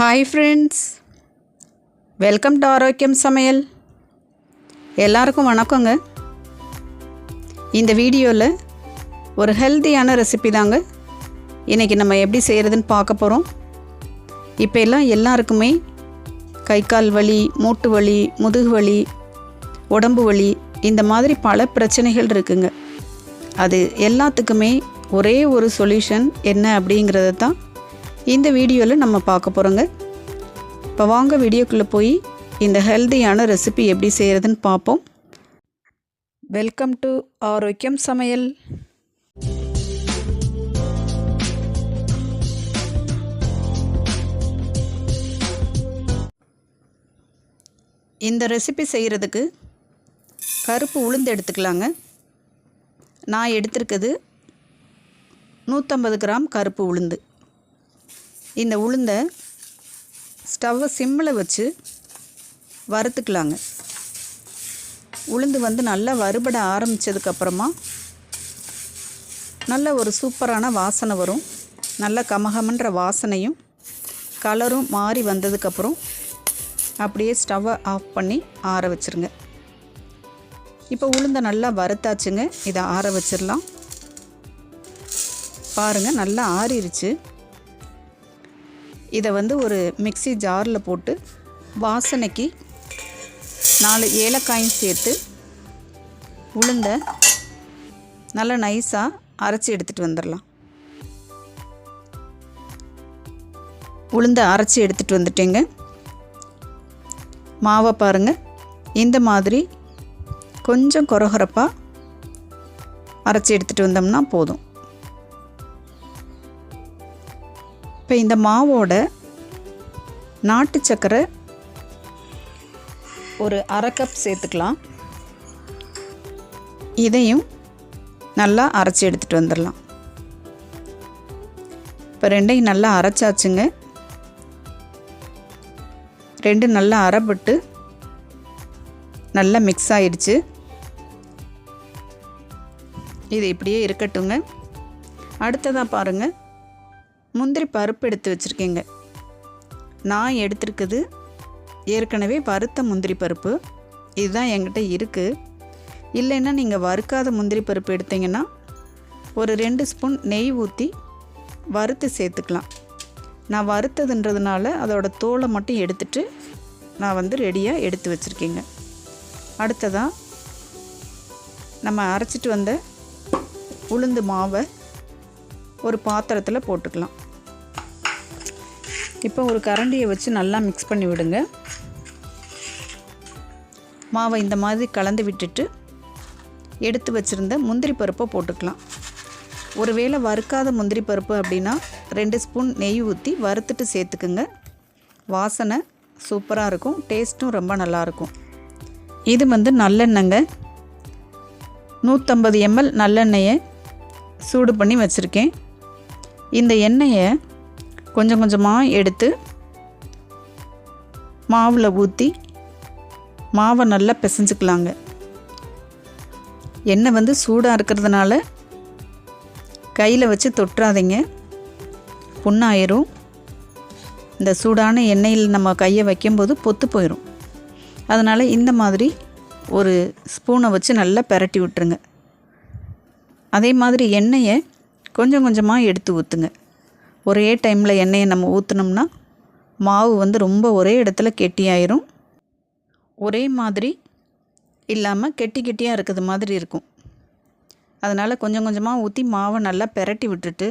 Hi friends welcome to ஆரோக்கியம் சமையல் எல்லாருக்கும் வணக்கங்க. இந்த வீடியோவில் ஒரு ஹெல்த்தியான ரெசிபி தாங்க. இன்றைக்கி நம்ம எப்படி செய்கிறதுன்னு பார்க்க போகிறோம் இப்போ எல்லாம் எல்லாருக்குமே கை கால் வலி மூட்டு வலி முதுகு வலி உடம்பு வலி இந்த மாதிரி பல பிரச்சனைகள் இருக்குங்க. அது எல்லாத்துக்குமே ஒரே ஒரு சொல்யூஷன் என்ன அப்படிங்கிறத தான் இந்த வீடியோவில் நம்ம பார்க்க போகிறோங்க இப்போ வாங்க வீடியோக்குள்ளே போய் இந்த ஹெல்த்தியான ரெசிபி எப்படி செய்கிறதுன்னு பார்ப்போம். வெல்கம் டு ஆரோக்கியம் சமையல். இந்த ரெசிபி செய்கிறதுக்கு கருப்பு உளுந்து எடுத்துக்கலாங்க. நான் எடுத்திருக்கிறது நூற்றம்பது கிராம் கருப்பு உளுந்து. இந்த உளுந்தை ஸ்டவ்வை சிம்மில் வச்சு வறுத்துக்கலாங்க. உளுந்து வந்து நல்லா வறுபட ஆரம்பித்ததுக்கப்புறமா நல்ல ஒரு சூப்பரான வாசனை வரும். நல்ல கமகமன்ற வாசனையும் கலரும் மாறி வந்ததுக்கப்புறம் அப்படியே ஸ்டவ்வை ஆஃப் பண்ணி ஆற வச்சுருங்க. இப்போ உளுந்தை நல்லா வறுத்தாச்சுங்க. இதை ஆற வச்சிடலாம். பாருங்கள் நல்லா ஆறிடுச்சு இதை வந்து ஒரு மிக்சி ஜாரில் போட்டு வாசனைக்கு நாலு ஏலக்காயும் சேர்த்து உளுந்த நல்லா நைஸாக அரைச்சி எடுத்துகிட்டு வந்துடலாம் உளுந்த அரைச்சி எடுத்துகிட்டு வந்துட்டேங்க. மாவை பாருங்கள் இந்த மாதிரி கொஞ்சம் கொரகொரப்பாக அரைச்சி எடுத்துகிட்டு வந்தோம்னா போதும். இப்போ இந்த மாவோட நாட்டு சக்கரை ஒரு அரை கப் சேர்த்துக்கலாம். இதையும் நல்லா அரைச்சி எடுத்துகிட்டு வந்துடலாம். இப்போ ரெண்டையும் நல்லா அரைச்சாச்சுங்க. ரெண்டு நல்லா அரைப்பட்டு நல்லா மிக்ஸ் ஆயிடுச்சு இது இப்படியே இருக்கட்டுங்க அடுத்ததாக பாருங்கள் முந்திரி பருப்பு எடுத்து வச்சுருக்கேங்க. நான் எடுத்திருக்குது ஏற்கனவே வறுத்த முந்திரி பருப்பு. இதுதான் என்கிட்ட இருக்குது இல்லைன்னா நீங்கள் வறுக்காத முந்திரி பருப்பு எடுத்தீங்கன்னா ஒரு ரெண்டு ஸ்பூன் நெய் ஊற்றி வறுத்து சேர்த்துக்கலாம். நான் வறுத்ததுன்றதுனால அதோட தோலை மட்டும் எடுத்துட்டு நான் வந்து ரெடியாக எடுத்து வச்சுருக்கேங்க. அடுத்ததாக நம்ம அரைச்சிட்டு வந்த உளுந்து மாவை ஒரு பாத்திரத்தில் போட்டுக்கலாம். இப்போ ஒரு கரண்டியை வச்சு நல்லா மிக்ஸ் பண்ணி விடுங்க. மாவை இந்த மாதிரி கலந்து விட்டுட்டு எடுத்து வச்சுருந்த முந்திரி பருப்பை போட்டுக்கலாம். ஒருவேளை வறுக்காத முந்திரி பருப்பு அப்படின்னா ரெண்டு ஸ்பூன் நெய் ஊற்றி வறுத்துட்டு சேர்த்துக்குங்க. வாசனை சூப்பராக இருக்கும் டேஸ்ட்டும் ரொம்ப நல்லாயிருக்கும் இது வந்து நல்லெண்ணெங்க. நூற்றம்பது எம்எல் நல்லெண்ணெயை சூடு பண்ணி வச்சுருக்கேன். இந்த எண்ணெயை கொஞ்சம் கொஞ்சமாக எடுத்து மாவில் ஊற்றி மாவை நல்லா பிசைஞ்சுக்கலாங்க. எண்ணெய் வந்து சூடாக இருக்கிறதுனால கையில் வச்சு தொட்டுறாதீங்க புண்ணாயிரும். இந்த சூடான எண்ணெயில் நம்ம கையை வைக்கும்போது பொத்து போயிடும் அதனால் இந்த மாதிரி ஒரு ஸ்பூனை வச்சு நல்லா பெரட்டி விட்டுருங்க. அதே மாதிரி எண்ணெயை கொஞ்சம் கொஞ்சமாக எடுத்து ஊற்றுங்க ஒரே டைமில் எண்ணெயை நம்ம ஊற்றுனோம்னா மாவு வந்து ரொம்ப ஒரே இடத்துல கெட்டியாயிரும். ஒரே மாதிரி இல்லாமல் கெட்டி கெட்டியாக இருக்கிறது மாதிரி இருக்கும். அதனால் கொஞ்சம் கொஞ்சமாக ஊற்றி மாவை நல்லா பெரட்டி விட்டுட்டு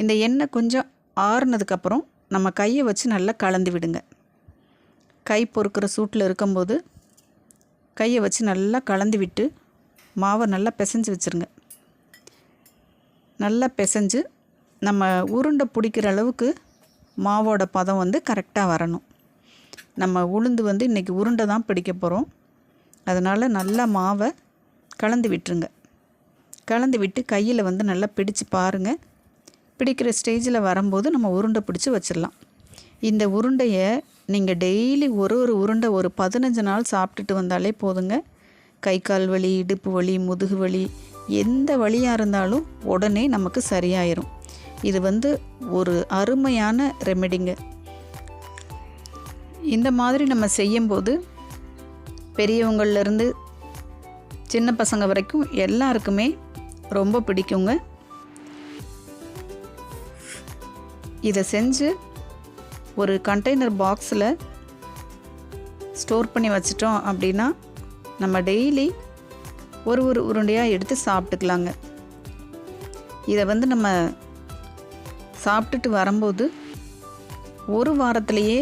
இந்த எண்ணெய் கொஞ்சம் ஆறுனதுக்கப்புறம் நம்ம கையை வச்சு நல்லா கலந்து விடுங்க. கை பொறுக்கிற சூட்டில் இருக்கும்போது கையை வச்சு நல்லா கலந்து விட்டு மாவை நல்லா பிசைஞ்சு வச்சுருங்க. நல்லா பிசைஞ்சு நம்ம உருண்டை பிடிக்கிற அளவுக்கு மாவோட பதம் வந்து கரெக்டாக வரணும். நம்ம உளுந்து வந்து இன்றைக்கி உருண்டை தான் பிடிக்க போகிறோம் அதனால் நல்லா மாவை கலந்து விட்டுருங்க. கலந்து விட்டு கையில் வந்து நல்லா பிடிச்சு பாருங்கள் பிடிக்கிற ஸ்டேஜில் வரும்போது நம்ம உருண்டை பிடிச்சி வச்சிடலாம். இந்த உருண்டையை நீங்கள் டெய்லி ஒரு ஒரு உருண்டை ஒரு பதினஞ்சு நாள் சாப்பிட்டுட்டு வந்தாலே போதுங்க. கை கால் வலி இடுப்பு வலி முதுகு வலி எந்த வலியாக இருந்தாலும் உடனே நமக்கு சரியாயிரும். இது வந்து ஒரு அருமையான ரெமெடிங்க. இந்த மாதிரி நம்ம செய்யும்போது பெரியவங்கள்லேருந்து சின்ன பசங்க வரைக்கும் எல்லாருக்குமே ரொம்ப பிடிக்குங்க. இதை செஞ்சு ஒரு கண்டெய்னர் பாக்ஸில் ஸ்டோர் பண்ணி வச்சிட்டோம் அப்படின்னா நம்ம டெய்லி ஒரு ஒரு உருண்டையாக எடுத்து சாப்பிட்டுக்கலாங்க. இதை வந்து நம்ம சாப்பிட்டுட்டு வரும்போது ஒரு வாரத்திலேயே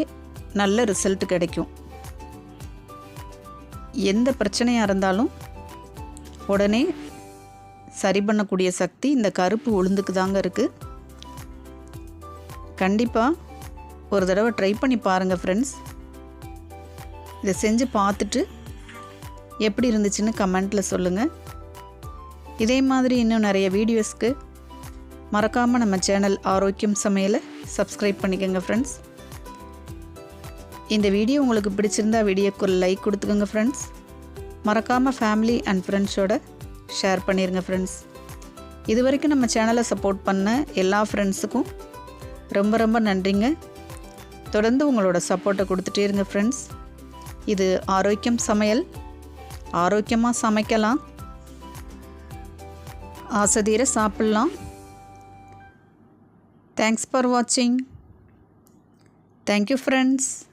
நல்ல ரிசல்ட் கிடைக்கும். எந்த பிரச்சனையாக இருந்தாலும் உடனே சரி பண்ணக்கூடிய சக்தி இந்த கருப்பு உளுந்துக்கு தாங்க இருக்குது கண்டிப்பாக ஒரு தடவை ட்ரை பண்ணி பாருங்கள் ஃப்ரெண்ட்ஸ் இதை செஞ்சு பார்த்துட்டு எப்படி இருந்துச்சுன்னு கமெண்ட்டில் சொல்லுங்கள் இதே மாதிரி இன்னும் நிறைய வீடியோஸ்க்கு மறக்காமல் நம்ம சேனல் ஆரோக்கியம் சமையலை சப்ஸ்கிரைப் பண்ணிக்கோங்க ஃப்ரெண்ட்ஸ் இந்த வீடியோ உங்களுக்கு பிடிச்சிருந்தா வீடியோக்கு ஒரு லைக் கொடுத்துக்கோங்க ஃப்ரெண்ட்ஸ் மறக்காமல் ஃபேமிலி அண்ட் ஃப்ரெண்ட்ஸோட ஷேர் பண்ணிடுங்க ஃப்ரெண்ட்ஸ் இது வரைக்கும் நம்ம சேனலை சப்போர்ட் பண்ண எல்லா ஃப்ரெண்ட்ஸுக்கும் ரொம்ப ரொம்ப நன்றிங்க. தொடர்ந்து உங்களோட சப்போர்ட்டை கொடுத்துட்டே இருங்க ஃப்ரெண்ட்ஸ் இது ஆரோக்கியம் சமையல். ஆரோக்கியமாக சமைக்கலாம். ஆசதீர சாப்பிட்லாம். Thanks for watching. Thank you friends.